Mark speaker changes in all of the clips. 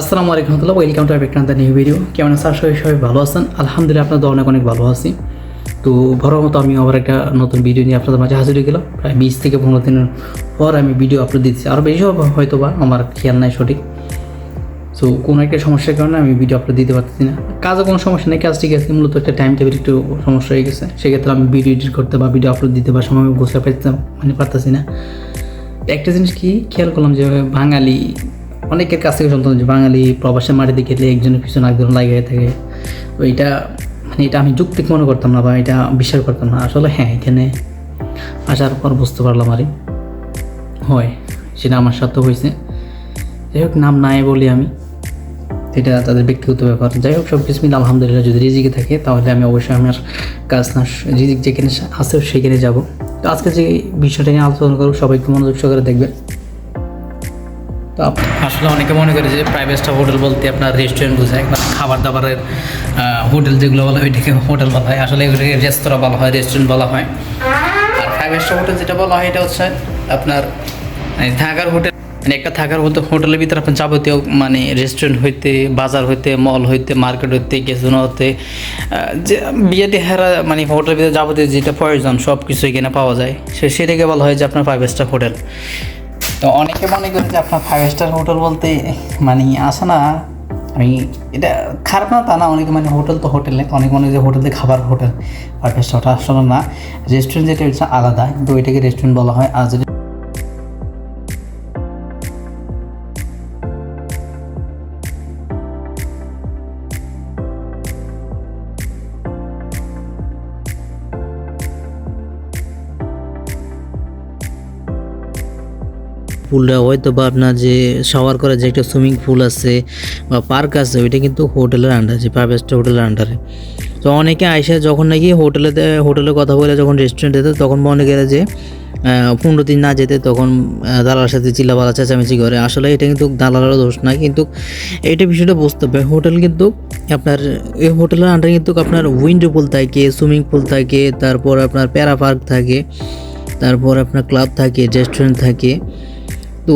Speaker 1: আসসালামু আলাইকুম রহমতুল্লাহ welcome to Vikrant new video কেমন আছেন করি সবাই ভালো আছেন। আলহামদুলিল্লাহ, আপনাদের অনেক অনেক ভালো আছি। তো বড় মতো আমি আবার একটা নতুন ভিডিও নিয়ে আপনাদের মাঝে হাজির হয়ে গেলাম। প্রায় বিশ থেকে পনেরো দিনের পর আমি ভিডিও আপলোড দিচ্ছি। আরও বেশি হয়তো বা আমার খেয়াল নাই সঠিক। সো কোনো একটা সমস্যার কারণে আমি ভিডিও আপলোড দিতে পারতেছি না। কাজে কোনো সমস্যা নেই, কাজ ঠিক আছে। মূলত একটা টাইম টেবিল একটু সমস্যা হয়ে গেছে। সেক্ষেত্রে আমি ভিডিও এডিট করতে বা ভিডিও আপলোড দিতে বা সময় গোছা পাইতে মানে পারতেছি না। একটা জিনিস কি, খেয়াল করলাম যে বাঙালি অনেকের কাছ থেকে শুনতাম যে বাঙালি প্রবাসের মাটিতে গেলে একজনের পিছনে একজন লাগিয়ে থাকে। তো এটা মানে এটা আমি যুক্তিক মনে করতাম না বা এটা বিশ্বাস করতাম না। আসলে হ্যাঁ এখানে আসার পর বুঝতে পারলাম আরে হয়, সেটা আমার সাথে হয়েছে। যাই হোক, নাম নাই বলি আমি। এটা তাদের ব্যক্তিগত ব্যাপার। যাই হোক সব কিছু মিলে আলহামদুলিল্লাহ যদি রিজিকে থাকে, তাহলে আমি অবশ্যই আমার কাজ না, রিজিক যেখানে আছে সেখানে যাব। তো আজকে যে বিষয়টা নিয়ে আলোচনা করব, সবাই একটু মনোযোগ সহকারে দেখবেন। তো আসলে অনেকে মনে করে যে প্রাইভেট হোটেল বলতে আপনার রেস্টুরেন্ট বোঝায় মানে খাবার দাবারের হোটেল যেগুলো বলা হয় ওইটাকে হোটেল বলা হয়। আসলে এগুলোকে রেস্তোরাঁ বলা হয় রেস্টুরেন্ট বলা হয়। আর প্রাইভেট হোটেল যেটা বলা হয়, এটা হচ্ছে আপনার থাকার হোটেল মানে একটা থাকার হতে হোটেলের ভিতরে আপনার যাবতীয় মানে রেস্টুরেন্ট হইতে, বাজার হইতে মল হইতে মার্কেট হইতে গেছুনো হতে যে বিয়েতে হেরা মানে হোটেলের ভিতরে যাবতীয় যেটা প্রয়োজন সব কিছু এখানে পাওয়া যায়। সে সেটাকে বলা হয় যে আপনার ফাইভ স্টার হোটেল তো অনেকে মনে করে যে আপনার ফাইভ স্টার হোটেল বলতে মানে আসে না, আমি এটা খারাপ না, তা না, অনেকে মানে হোটেল তো হোটেল নেই অনেক মনে যে হোটেলে খাবার হোটেল ফাইভ স্টার হোটেল আসলে না রেস্টুরেন্ট যেটা আলাদা, কিন্তু ওইটাকে রেস্টুরেন্ট বলা হয়, আর
Speaker 2: পুলটা হয়তো বা আপনার যে শাওয়ার করার যে একটা সুইমিং পুল আছে বা পার্ক আছে ওইটা কিন্তু হোটেলের আন্ডারে প্রাইভেট হোটেলের আন্ডারে তো অনেকে আইসা যখন নাকি হোটেলে হোটেলে কথা বলে যখন রেস্টুরেন্টে যেত তখন মনে করে যে পনেরো দিন না যেতে তখন আহ, দালালের সাথে চিল্লাপালা চেঁচামেচি করে। আসলে এটা কিন্তু দালালেরও দোষ না কিন্তু এটা বিষয়টা বুঝতে হবে। হোটেল কিন্তু আপনার এই হোটেলের আন্ডারে কিন্তু আপনার উইন্ডো পুল থাকে সুইমিং পুল থাকে তারপর আপনার প্যারা পার্ক থাকে তারপর আপনার ক্লাব থাকে রেস্টুরেন্ট থাকে। তো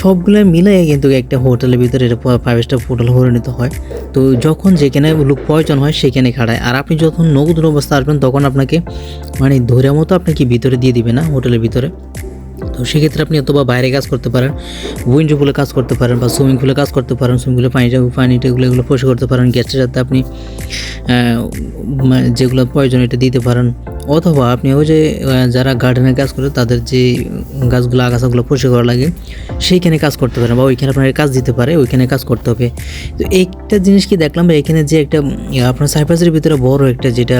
Speaker 2: সবগুলো মিলাই কিন্তু একটা হোটেলের ভিতরে এটা ফাইভ স্টার হোটেল পরিণত হয়। তো যখন যেখানে লোক প্রয়োজন হয়, সেখানে খাড়ায়। আর আপনি যখন নগদ অবস্থা আসবেন, তখন আপনাকে মানে ধরে মতো আপনাকে ভিতরে দিয়ে দিবে না হোটেলের ভিতরে। তো সেক্ষেত্রে আপনি অথবা বাইরে কাজ করতে পারেন উইন্ডো পুলে কাজ করতে পারেন বা সুইমিং পুলে কাজ করতে পারেন সুইমিং পুলে পানিটা পানিটাগুলো এগুলো পরিষ্কার করতে পারেন। গ্যাসের সাথে আপনি যেগুলো প্রয়োজন এটা দিতে পারেন। অথবা আপনি ওই যে যারা গার্ডেনের কাজ করে, তাদের যে গাছগুলো, আগাছাগুলো পরিষ্কার করা লাগে, সেইখানে কাজ করতে পারেন বা ওইখানে আপনার কাজ দিতে পারে, ওইখানে কাজ করতে হবে। তো একটা জিনিস কি দেখলাম বা এখানে যে একটা আপনার সাইপ্রাসের ভিতরে বড় একটা যেটা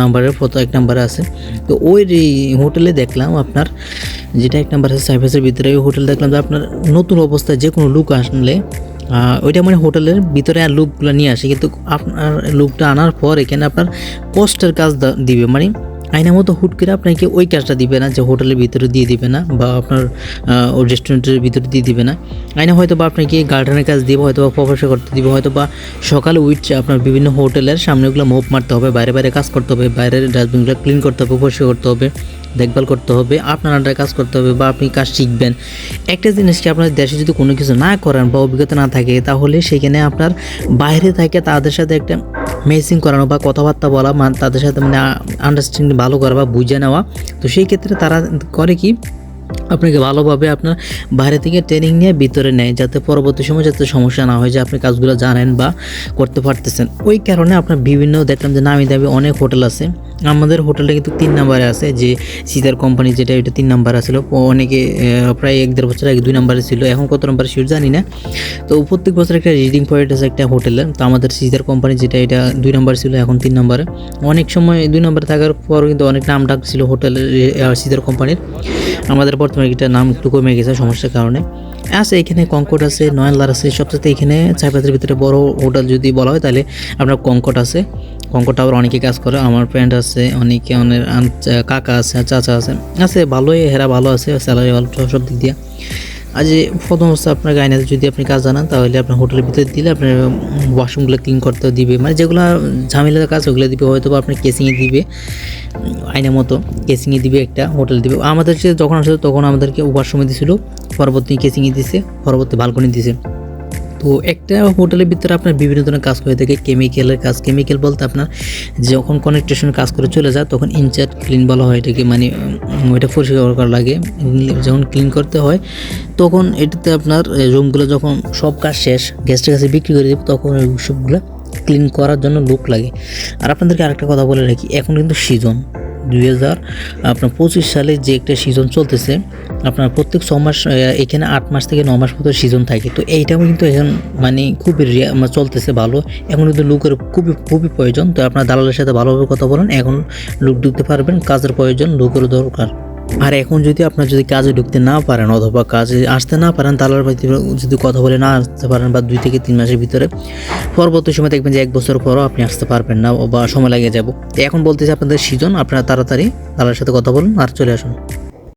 Speaker 2: নাম্বারের ফটো এক নাম্বারে আছে, তো ওই হোটেলে দেখলাম আপনার, যেটা এক নাম্বার আছে সাইপ্রাসের ভিতরে, ওই হোটেল দেখলাম যে আপনার নতুন অবস্থায় যে কোনো লুক আসলে ওইটা মানে হোটেলের ভিতরে আর লুকগুলো নিয়ে আসে। কিন্তু আপনার লুকটা আনার পর এখানে আপনার পোস্টের কাজ দিবে। মানে আইনের মতো হুট করে আপনাকে ওই কাজটা দিবে না যে হোটেলের ভিতরে দিয়ে দিবে না বা আপনার রেস্টুরেন্টের ভিতরে দিয়ে দিবে না। আইনে হয়তো বা আপনাকে গার্ডেনের কাজ দিবে হয়তো বা প্রবেশ করতে দিবে হয়তো বা সকালে উঠছে আপনার বিভিন্ন হোটেলের সামনেগুলো মোপ মারতে হবে, বাইরে বাইরে কাজ করতে হবে, বাইরের ডাস্টবিনগুলো ক্লিন করতে হবে, পরিষ্কার করতে হবে, দেখভাল করতে হবে, আপনার আন্ডারে কাজ করতে হবে বা আপনি কাজ শিখবেন। একটা জিনিস কি আপনার দেশে যদি কোনো কিছু না করেন বা অভিজ্ঞতা না থাকে, তাহলে সেখানে আপনার বাইরে থাকে তাদের সাথে একটা মেসিং করানো বা কথাবার্তা বলা মানে তাদের সাথে মানে আন্ডারস্ট্যান্ডিং ভালো করা বা বুঝে নেওয়া। তো সেই ক্ষেত্রে তারা করে কি আপনাকে ভালোভাবে আপনার বাইরে থেকে ট্রেনিং নিয়ে ভিতরে নেয়, যাতে পরবর্তী সময় যাতে সমস্যা না হয় যে আপনি কাজগুলো জানেন বা করতে পারতেছেন। ওই কারণে আপনার বিভিন্ন, দেখলাম যে নামি দামি অনেক হোটেল আছে। আমাদের হোটেলটা কিন্তু তিন নম্বরে আছে, যে সিজার কোম্পানি যেটা এটা তিন নাম্বার আছিল। অনেকে প্রায় এক দেড় বছর আগে দুই নাম্বারে ছিল, এখন কত নাম্বারে শিওর জানি না। তো প্রত্যেক বছর একটা রিডিং পয়েন্ট আছে একটা হোটেলের তো আমাদের সিজার কোম্পানি যেটা, এটা দুই নাম্বার ছিল, এখন তিন নাম্বারে। অনেক সময় দুই নাম্বারে থাকার পর কিন্তু অনেক নাম ডাক ছিল হোটেলের সিজার কোম্পানির। আমাদের বর্তমানে এটা নাম একটু কমে গেছে সমস্যার কারণে। আছে এখানে কঙ্কট আছে নয়নলার আছে, সবচেয়ে এখানে চাইপাতের ভিতরে বড় হোটেল যদি বলা হয় তাহলে আপনার কঙ্কট আছে। কঙ্কট আবার অনেকে কাজ করে, আমার ফ্রেন্ড আছে, অনেকে অনেক কাকা আছে, চাচা আছে আছে ভালোই, হেরা ভালো আছে স্যালারি ভালো, সব দিক দিয়ে। যে প্রথম অবস্থা আপনার গাইনাতে যদি আপনি কাজ জানান, তাহলে আপনার হোটেলের ভিতরে দিলে আপনার ওয়াশরুমগুলো ক্লিন করতে দিবে। মানে যেগুলো ঝামেলার কাজ, ওগুলো দিবে। হয়তো বা আপনার কেসিংয়ে দিবে আইনের মতো কেসিংয়ে দিবে একটা, হোটেল দিবে। আমাদের যখন আসলে তখন আমাদেরকে ওয়াশরুমে দিছিল, পরবর্তী কেসিংয়ে দিছে, পরবর্তী বালকনি দিছে। তো একটা হোটেলের ভিতরে আপনার বিভিন্ন ধরনের কাজ করে থাকে কেমিক্যালের কাজ। কেমিক্যাল বলতে আপনার যখন কনেকটেশন কাজ করে চলে যায়, তখন ইনচার্জ ক্লিন বলা হয় এটাকে মানে ওইটা পরিষ্কার করা লাগে। যখন ক্লিন করতে হয়, তখন এটাতে আপনার রুমগুলো যখন সব কাজ শেষ গেস্টের কাছে বিক্রি করে দেবে, তখন ওই সবগুলো ক্লিন করার জন্য লোক লাগে। আর আপনাদেরকে আরেকটা কথা বলে রাখি, এখন কিন্তু সিজন দুই হাজার, আপনার পঁচিশ সালে যে একটা সিজন চলতেছে, আপনার প্রত্যেক ছ মাস এখানে আট মাস থেকে ন মাস মতো সিজন থাকে। তো এইটাও কিন্তু এখন মানে খুবই চলতেছে ভালো। এখন কিন্তু লোকের খুবই খুবই প্রয়োজন। তো আপনার দালালের সাথে ভালোভাবে কথা বলেন। এখন লোক ঢুকতে পারবেন। কাজের প্রয়োজন, লোকেরও দরকার। আর এখন যদি আপনার যদি কাজে ঢুকতে না পারেন অথবা কাজে আসতে না পারেন, তাহলে যদি কথা বলে না আসতে পারেন বা দুই থেকে তিন মাসের ভিতরে, পরবর্তী সময় দেখবেন যে এক বছর পরও আপনি আসতে পারবেন না বা সময় লাগে যাব। এখন বলতেছি আপনাদের সিজন, আপনারা তাড়াতাড়ি তালার সাথে কথা বলুন আর চলে আসুন।